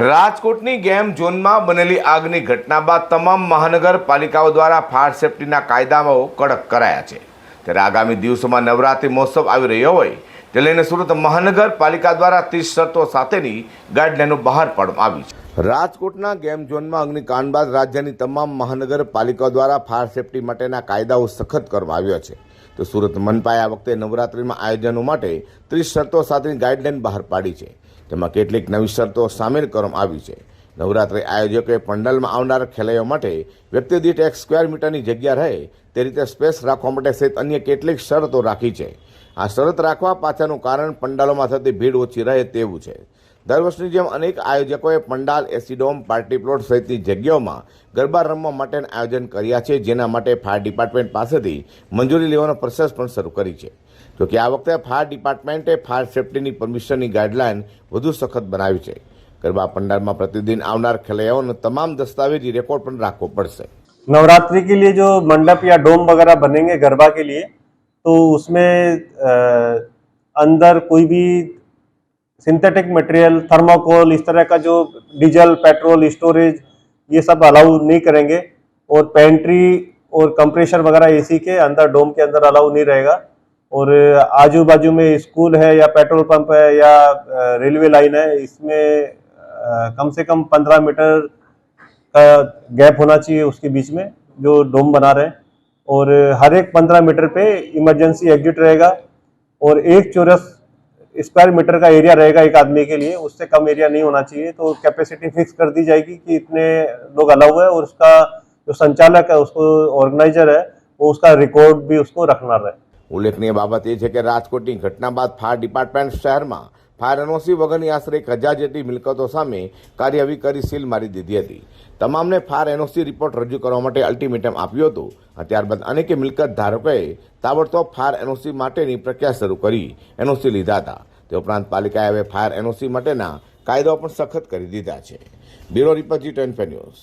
રાજકોટની ગેમ ઝોનમાં બનેલી આગની ઘટના બાદ તમામ મહાનગરપાલિકાઓ દ્વારા ફાયર સેફટીના કાયદાઓ કડક કરાયા છે. ત્યારે આગામી દિવસોમાં નવરાત્રિ મહોત્સવ આવી રહ્યો હોય, તે લઈને સુરત મહાનગરપાલિકા દ્વારા ત્રીસ શરતો સાથેની ગાઈડલાઈનો બહાર પાડવામાં આવી છે. રાજકોટના ગેમ ઝોનમાં અગ્નિકાંડ બાદ રાજ્યની તમામ મહાનગરપાલિકાઓ દ્વારા ફાયર સેફટી માટેના કાયદાઓ સખત કરવામાં આવ્યા છે. તો સુરત મનપાએ આ વખતે નવરાત્રિમાં આયોજનો માટે ત્રીસ શરતો સાથેની ગાઈડલાઈન બહાર પાડી છે. તેમાં કેટલીક નવી શરતો સામેલ કરવામાં આવી છે. નવરાત્રિ આયોજકોએ પંડાલમાં આવનાર ખેલૈયો માટે વ્યક્તિ દીઠ એક સ્ક્વેર મીટરની જગ્યા રહે તે રીતે સ્પેસ રાખવા માટે સહિત અન્ય કેટલીક શરતો રાખી છે. આ શરત રાખવા પાછળનું કારણ પંડાલોમાં થતી ભીડ ઓછી રહે તેવું છે. દર વર્ષની જેમ અનેક આયોજકોએ pandal AC dome party plot સહિતની જગ્યાઓમાં ગરબા રમવા માટેનું આયોજન કર્યા છે, જેના માટે ફાયર ડિપાર્ટમેન્ટ પાસેથી મંજૂરી લેવાનો પ્રોસેસ પણ શરૂ કરી છે. જોકે આ વખતે ફાયર ડિપાર્ટમેન્ટે ફાયર સેફટીની પરમિશનની ગાઈડલાઇન વધુ સખત બનાવી છે. ગરબા પંડાલમાં પ્રતિદિન આવનાર ખેલૈયાઓનો તમામ દસ્તાવેજી રેકોર્ડ પણ રાખવો પડશે नवरात्रि के लिए जो मंडप या डोम वगैरह बनेंगे गरबा के लिए तो उसमें अ, अंदर कोई भी सिंथेटिक मटेरियल थर्माकोल इस तरह का जो डीजल पेट्रोल स्टोरेज ये सब अलाउ नहीं करेंगे और पेंट्री और कंप्रेशर वगैरह एसी के अंदर डोम के अंदर अलाउ नहीं रहेगा और आजू बाजू में स्कूल है या पेट्रोल पंप है या अ, रेलवे लाइन है इसमें अ, कम से कम पंद्रह मीटर का गैप होना चाहिए उसके बीच में जो डोम बना रहे हैं और हर एक पंद्रह मीटर पे इमरजेंसी एग्जिट रहेगा और एक चौरस स्क्वायर मीटर का एरिया रहेगा एक आदमी के लिए उससे कम एरिया नहीं होना चाहिए तो कैपेसिटी फिक्स कर दी जाएगी कि इतने लोग अलाउ है और उसका जो संचालक है उसको ऑर्गेनाइजर है वो उसका रिकॉर्ड भी उसको रखना रहे ઉલ્લેખનીય બાબત એ છે કે રાજકોટની ઘટના બાદ ફાયર ડિપાર્ટમેન્ટ શહેરમાં ફાયર એનઓસી વગરની આશરે એક હજાર જેટલી મિલકતો સામે કાર્યવાહી કરી સીલ મારી દીધી હતી. તમામને ફાયર એનઓસી રિપોર્ટ રજૂ કરવા માટે અલ્ટિમેટમ આપ્યું હતું ત્યારબાદ અનેક મિલકત ધારકોએ તાબડતોબ ફાયર એનઓસી માટેની પ્રક્રિયા શરૂ કરી એનઓસી લીધા હતા. તે ઉપરાંત પાલિકાએ હવે ફાયર એનઓસી માટેના કાયદાઓ પણ સખત કરી દીધા છે. Bureau report G twenty news.